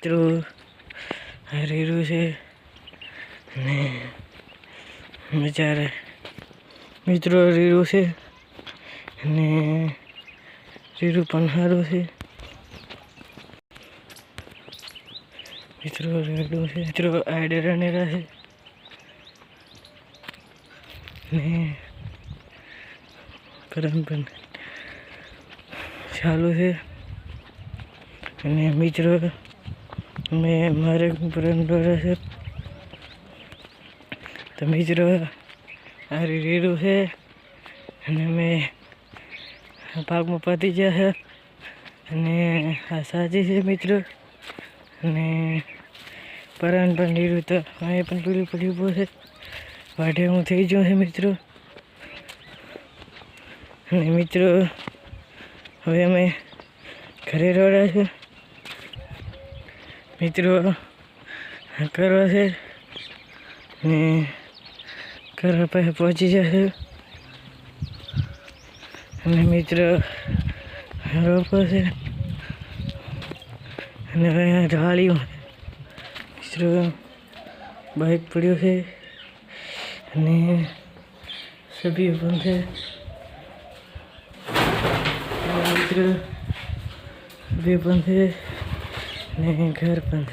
મિત્રો રીરું છે. ને બિચારે મિત્રો રીરું છે. ને રીરું પણ સારું છે. મિત્રો રેડું છે. મિત્રો આડે રણેલા છે. ને કરમ પણ ચાલુ છે. અને મિત્રો મેં મારે પ્રેમ દોરે છે. તો મિત્રો આ રીડું છે. અને મેં પાકમાં પતી ગયા છે અને આ સાચી છે મિત્રો. અને પરાણ પણ લીધું તો અહીં પણ પીળું પડ્યું ઊભો છે. વાઢે હું થઈ ગયો છે મિત્રો. અને મિત્રો, હવે અમે ઘરે રોડ્યા છે. મિત્રો કરવા છે. ને ઘર પાસે પહોંચી જશે. અને મિત્રો રોપો છે. અને ઢાળ્યું મિત્રો બાઇક પડ્યો છે. અને સભ્યો પણ છે. મિત્રો, સભ્યો પણ છે. ને ઘર પણ